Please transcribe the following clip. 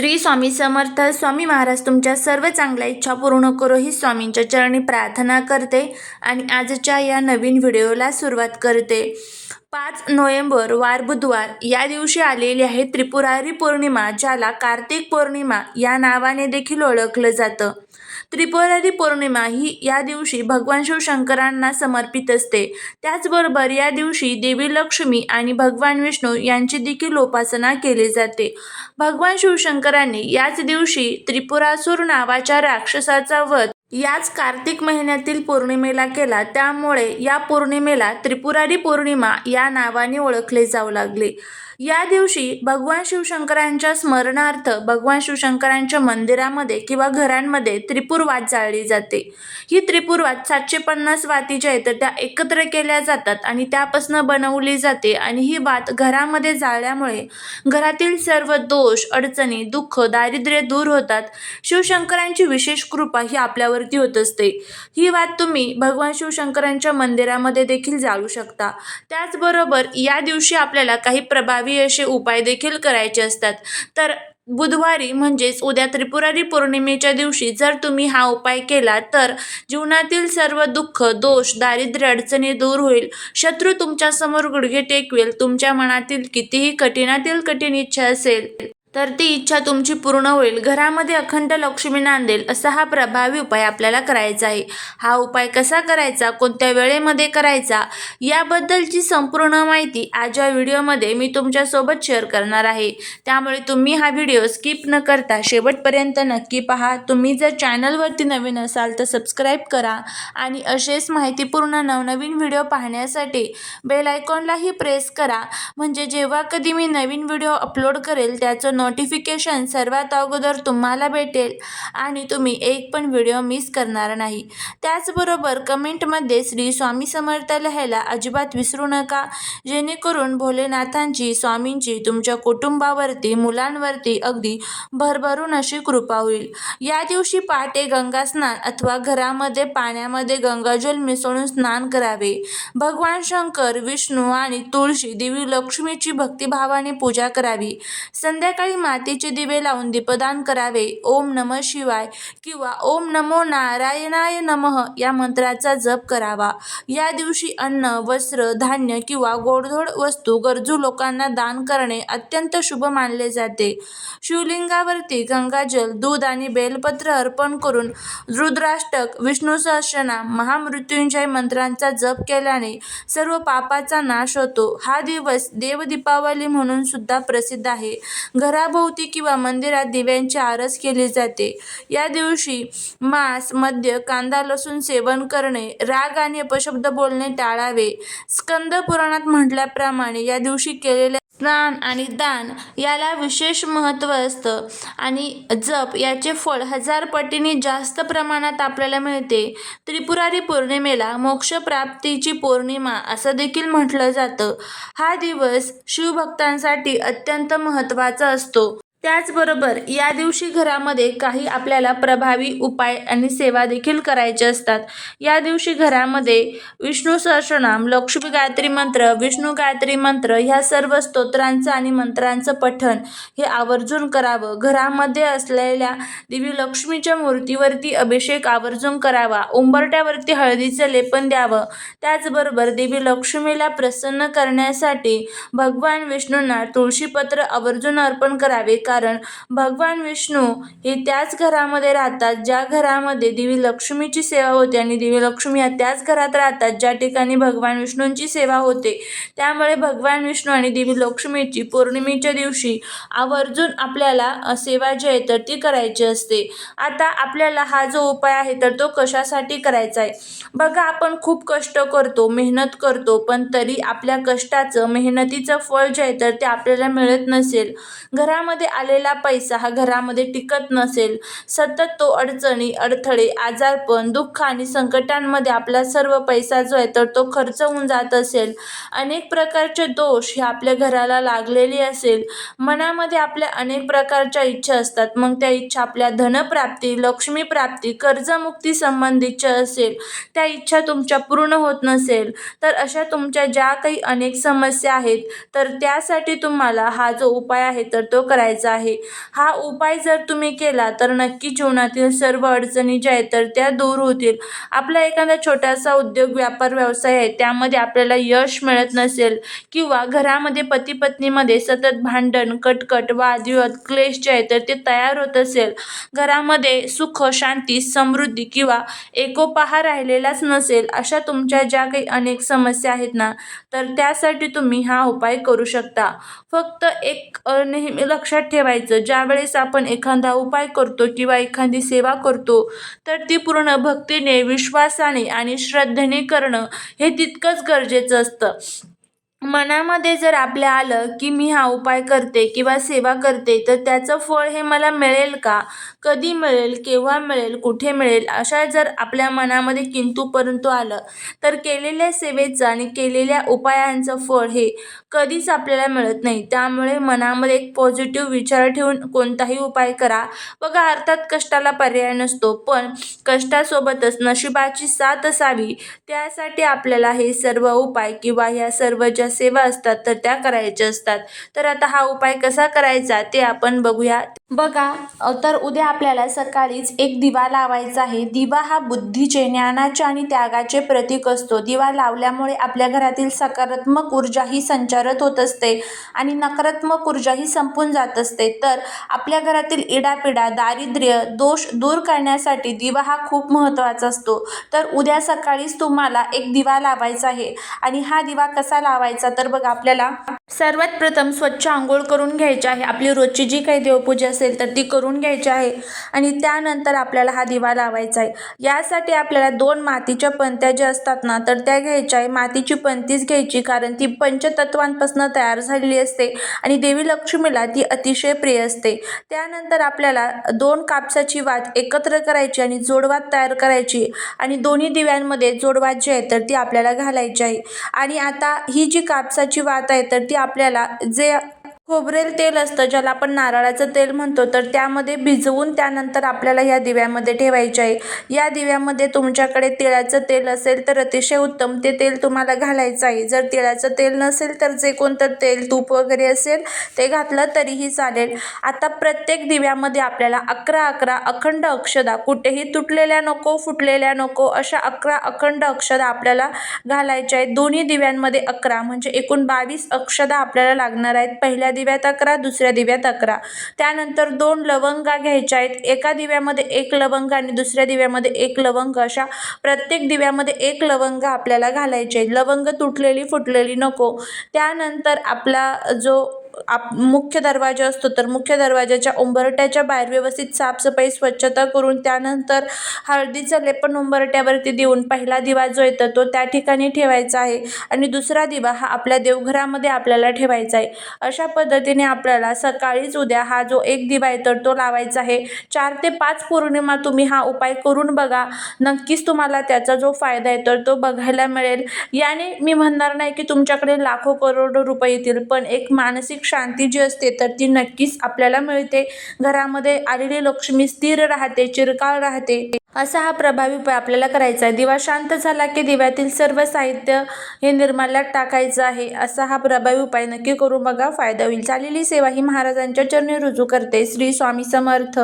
श्री स्वामी समर्थ स्वामी महाराज तुमच्या सर्व चांगल्या इच्छा पूर्ण करो ही स्वामींच्या चरणी प्रार्थना करते आणि आजच्या या नवीन व्हिडिओला सुरुवात करते. पाच नोव्हेंबर वार बुधवार या दिवशी आलेली आहे त्रिपुरारी पौर्णिमा ज्याला कार्तिक पौर्णिमा या नावाने देखील ओळखलं जातं. त्रिपुरारी पौर्णिमा ही या दिवशी भगवान शिवशंकरांना समर्पित असते. त्याचबरोबर या दिवशी देवी लक्ष्मी आणि भगवान विष्णू यांची देखील उपासना केली जाते. भगवान शिवशंकरांनी याच दिवशी त्रिपुरासूर नावाच्या राक्षसाचा वध याच कार्तिक महिन्यातील पौर्णिमेला केला. त्यामुळे या पौर्णिमेला त्रिपुरारी पौर्णिमा या नावाने ओळखले जाऊ लागले. या दिवशी भगवान शिवशंकरांच्या स्मरणार्थ भगवान शिवशंकरांच्या मंदिरामध्ये किंवा घरांमध्ये त्रिपुरवाद जाळली जाते. ही त्रिपुरवाद सातशे पन्नास वाती ज्या आहेत तर त्या एकत्र केल्या जातात आणि त्यापासून बनवली जाते आणि ही वात घरामध्ये जाळल्यामुळे घरातील सर्व दोष अडचणी दुःख दारिद्र्य दूर होतात. शिवशंकरांची विशेष कृपा ही आपल्यावरती होत असते. ही वात तुम्ही भगवान शिवशंकरांच्या मंदिरामध्ये देखील जाळू शकता. त्याचबरोबर या दिवशी आपल्याला काही प्रभावी असे उपाय देखील करायचे असतात. तर बुधवारी म्हणजेच उद्या त्रिपुरारी पौर्णिमेच्या दिवशी जर तुम्ही हा उपाय केला तर जीवनातील सर्व दुःख दोष दारिद्र्य अडचणी दूर होईल. शत्रू तुमच्यासमोर गुडघे टेकवेल. तुमच्या मनातील कितीही कठीणातील कठीण इच्छा असेल तर ती इच्छा तुमची पूर्ण होईल. घरामध्ये अखंड लक्ष्मी नांदेल असा हा प्रभावी उपाय आपल्याला करायचा आहे. हा उपाय कसा करायचा? कोणत्या वेळेमध्ये करायचा? याबद्दलची संपूर्ण माहिती आज या व्हिडिओमध्ये मी तुमच्यासोबत शेअर करणार आहे. त्यामुळे तुम्ही हा व्हिडिओ स्किप न करता शेवटपर्यंत नक्की पहा. तुम्ही जर चॅनलवरती नवीन असाल तर सबस्क्राईब करा आणि असेच माहितीपूर्ण नवनवीन व्हिडिओ पाहण्यासाठी बेल आयकॉनलाही प्रेस करा. म्हणजे जेव्हा कधी मी नवीन व्हिडिओ अपलोड करेल त्याचं नोटिफिकेशन सर्वात अगोदर तुम्हाला भेटेल आणि तुम्ही एक पण व्हिडिओ मिस करणार नाही. त्याचबरोबर कमेंटमध्ये श्री स्वामी समर्थ लिहायला अजिबात विसरू नका. जेणेकरून भोलेनाथांची स्वामींची तुमच्या कुटुंबावरती मुलांवरती अगदी भरभरून अशी कृपा होईल. या दिवशी पहाटे गंगा स्नान अथवा घरामध्ये पाण्यामध्ये गंगाजल मिसळून स्नान करावे. भगवान शंकर विष्णू आणि तुळशी देवी लक्ष्मीची भक्तिभावाने पूजा करावी. संध्याकाळी मातीचे दिवे लावून दीपदान करावे. ओम नम शिवाय किंवा ओम नमो नारायणाय नमः या मंत्राचा जप करावा. या दिवशी अन्न वस्त्र धान्य किंवा गोडधोड वस्तू गरजू लोकांना दान करणे अत्यंत शुभ मानले जाते. शिवलिंगावरती गंगाजल दूध आणि बेलपत्र अर्पण करून रुद्राष्टक विष्णू सहस्रनाम महामृत्युंजय मंत्रांचा जप केल्याने सर्व पापाचा नाश होतो. हा दिवस देव दीपावली म्हणून सुद्धा प्रसिद्ध आहे. घराभोवती किंवा मंदिरात दिव्यांची आरस केली जाते. या दिवशी मांस मद्य कांदा लसूण सेवन करणे राग आणि अपशब्द बोलणे टाळावे. स्कंद पुराणात म्हटल्याप्रमाणे या दिवशी केलेल्या स्नान आणि दान याला विशेष महत्त्व असतं. आणि जप याचे फळ हजार पटीने जास्त प्रमाणात आपल्याला मिळते. त्रिपुरारी पौर्णिमेला मोक्षप्राप्तीची पौर्णिमा असं देखील म्हटलं जातं. हा दिवस शिवभक्तांसाठी अत्यंत महत्त्वाचा असतो. त्याचबरोबर या दिवशी घरामध्ये काही आपल्याला प्रभावी उपाय आणि सेवा देखील करायचे असतात. या दिवशी घरामध्ये विष्णू सहस्रनाम लक्ष्मी गायत्री मंत्र विष्णू गायत्री मंत्र ह्या सर्व स्तोत्रांचं आणि मंत्रांचं पठण हे आवर्जून करावं. घरामध्ये असलेल्या देवी लक्ष्मीच्या मूर्तीवरती अभिषेक आवर्जून करावा. उंबरट्यावरती हळदीचं लेपन द्यावं. त्याचबरोबर देवी लक्ष्मीला प्रसन्न करण्यासाठी भगवान विष्णूंना तुळशीपत्र आवर्जून अर्पण करावे. कारण भगवान विष्णू हे त्याच घरामध्ये राहतात ज्या घरामध्ये देवी लक्ष्मीची सेवा होते आणि देवी लक्ष्मी या त्याच घरात राहतात ज्या ठिकाणी भगवान विष्णूंची सेवा होते. त्यामुळे भगवान विष्णू आणि देवी लक्ष्मीची पौर्णिमेच्या दिवशी आवर्जून आपल्याला सेवा जी आहे तर ती करायची असते. आता आपल्याला हा जो उपाय आहे तर तो कशासाठी करायचा आहे? बघा आपण खूप कष्ट करतो मेहनत करतो पण तरी आपल्या कष्टाचं मेहनतीचं फळ जे आहे तर ते आपल्याला मिळत नसेल. घरामध्ये आलेला पैसा हा घरामध्ये टिकत नसेल सतत तो अडचणी अडथळे आजारपण दुःख आणि संकटांमध्ये आपला सर्व पैसा जो आहे तर तो खर्च होऊन जात असेल. अनेक प्रकारचे दोष हे आपल्या घराला लागलेले असेल. मनामध्ये आपल्या अनेक प्रकारच्या इच्छा असतात. मग त्या इच्छा आपल्या धनप्राप्ती लक्ष्मीप्राप्ती कर्जमुक्ती संबंधीच्या असेल. त्या इच्छा तुमच्या पूर्ण होत नसेल. तर अशा तुमच्या ज्या काही अनेक समस्या आहेत तर त्यासाठी तुम्हाला हा जो उपाय आहे तर तो करायचा करायचा आहे. हा उपाय जर तुम्ही केला तर नक्की जीवनातील सर्व अडचणी ज्या आहेत तर त्या दूर होतील. आपला एखादा छोटासा उद्योग व्यापार व्यवसाय आहे त्यामध्ये आपल्याला यश मिळत नसेल किंवा घरामध्ये पती पत्नीमध्ये सतत भांडण कटकट वादविवाद क्लेश जे आहे तर ते तयार होत असेल. घरामध्ये सुख शांती समृद्धी किंवा एकोपहा राहिलेलाच नसेल अशा तुमच्या ज्या काही अनेक समस्या आहेत ना तर त्यासाठी तुम्ही हा उपाय करू शकता. फक्त एक नेहमी लक्षात ठेवायचं. ज्यावेळेस आपण एखादा उपाय करतो किंवा एखादी सेवा करतो तर ती पूर्ण भक्तीने विश्वासाने आणि श्रद्धेने करणं हे तितकंच गरजेचं असतं. मनामध्ये जर आपल्या आलं की मी हा उपाय करते किंवा सेवा करते तर त्याचं फळ हे मला मिळेल का? कधी मिळेल? केव्हा मिळेल? कुठे मिळेल? अशा जर आपल्या मनामध्ये किंतु परंतु आलं तर केलेल्या सेवेचं आणि केलेल्या उपायांचं फळ हे कधीच आपल्याला मिळत नाही. त्यामुळे मनामध्ये एक पॉझिटिव्ह विचार ठेवून कोणताही उपाय करा. बघा अर्थात कष्टाला पर्याय नसतो पण कष्टासोबतच नशिबाची साथ असावी. त्यासाठी आपल्याला हे सर्व उपाय किंवा ह्या सर्व ज्या सेवा असतात तर त्या करायच्या असतात. तर आता हा उपाय कसा करायचा ते आपण बघूया. बघा तर उद्या आपल्याला सकाळीच एक दिवा लावायचा आहे. दिवा हा बुद्धीचे ज्ञानाचे आणि त्यागाचे प्रतीक असतो. दिवा लावल्यामुळे आपल्या घरातील सकारात्मक ऊर्जा ही संचारत होत असते आणि नकारात्मक ऊर्जा ही संपून जात असते. तर आपल्या घरातील इडापिडा दारिद्र्य दोष दूर करण्यासाठी दिवा हा खूप महत्त्वाचा असतो. तर उद्या सकाळीच तुम्हाला एक दिवा लावायचा आहे आणि हा दिवा कसा लावायचा? तर बघा आपल्याला सर्वात प्रथम स्वच्छ आंघोळ करून घ्यायची आहे. आपली रोजची जी काही देवपूजा असेल तर ती करून घ्यायची आहे. आणि त्यानंतर आपल्याला हा दिवा लावायचा आहे. यासाठी आपल्याला दोन मातीच्या पंत्या ज्या असतात ना तर त्या घ्यायच्या आहे. मातीची पंतीच घ्यायची कारण ती पंचतत्वांपासून तयार झालेली असते. आणि देवी लक्ष्मीला ती अतिशय प्रिय असते. त्यानंतर आपल्याला दोन कापसाची वात एकत्र करायची आणि जोडवात तयार करायची. आणि दोन्ही दिव्यांमध्ये जोडवात जी आहे तर ती आपल्याला घालायची आहे. आणि आता ही जी कापसाची वात आहे तर ती आपल्याला जे खोबरेल तेल असतं ज्याला आपण नारळाचं तेल म्हणतो. तर त्यामध्ये भिजवून त्यानंतर आपल्याला या दिव्यामध्ये ठेवायचे आहे. या दिव्यामध्ये तुमच्याकडे तिळाचं तेल असेल तर अतिशय उत्तम. ते तेल तुम्हाला घालायचं आहे. जर तिळाचं तेल नसेल तर जे कोणतं तेल तूप वगैरे असेल ते घातलं तरीही चालेल. आता प्रत्येक दिव्यामध्ये आपल्याला अकरा अकरा अखंड अक्षदा कुठेही तुटलेल्या नको फुटलेल्या नको अशा अकरा अखंड अक्षदा आपल्याला घालायच्या आहेत. दोन्ही दिव्यांमध्ये अकरा म्हणजे एकूण बावीस अक्षदा आपल्याला लागणार आहेत. पहिल्या दिव्यात अकरा दुसऱ्या दिव्यात अकरा. त्यानंतर दोन लवंगा घ्यायच्या आहेत. एका दिव्यामध्ये एक लवंग आणि दुसऱ्या दिव्यामध्ये एक लवंग. अशा प्रत्येक दिव्यामध्ये एक लवंग आपल्याला घालायचे लवंग तुटलेली फुटलेली नको. त्यानंतर आपला जो आप मुख्य दरवाजा असतो तर मुख्य दरवाजाच्या उंबरट्याच्या बाहेर व्यवस्थित साफसफाई स्वच्छता करून त्यानंतर हळदीचं लेपन उंबरट्यावरती देऊन पहिला दिवा जो येतो तो त्या ठिकाणी ठेवायचा आहे. आणि दुसरा दिवा हा आपल्या देवघरामध्ये आपल्याला ठेवायचा आहे. अशा पद्धतीने आपल्याला सकाळीच उद्या हा जो एक दिवा आहे तर तो लावायचा आहे. चार ते पाच पौर्णिमा तुम्ही हा उपाय करून बघा. नक्कीच तुम्हाला त्याचा जो फायदा आहे तर तो बघायला मिळेल. याने मी म्हणणार नाही की तुमच्याकडे लाखो करोडो रुपये येतील पण एक मानसिक शांती जी असते तर ती नक्कीच आपल्याला मिळते. घरामध्ये आलेली लक्ष्मी स्थिर राहते चिरकाळ राहते. असा हा प्रभावी उपाय आपल्याला करायचा आहे. दिवा शांत झाला की दिव्यातील सर्व साहित्य हे निर्माल्यात टाकायचं आहे. असा हा प्रभावी उपाय नक्की करून बघा फायदा होईल. झालेली सेवा ही महाराजांच्या चरणी रुजू करते. श्री स्वामी समर्थ.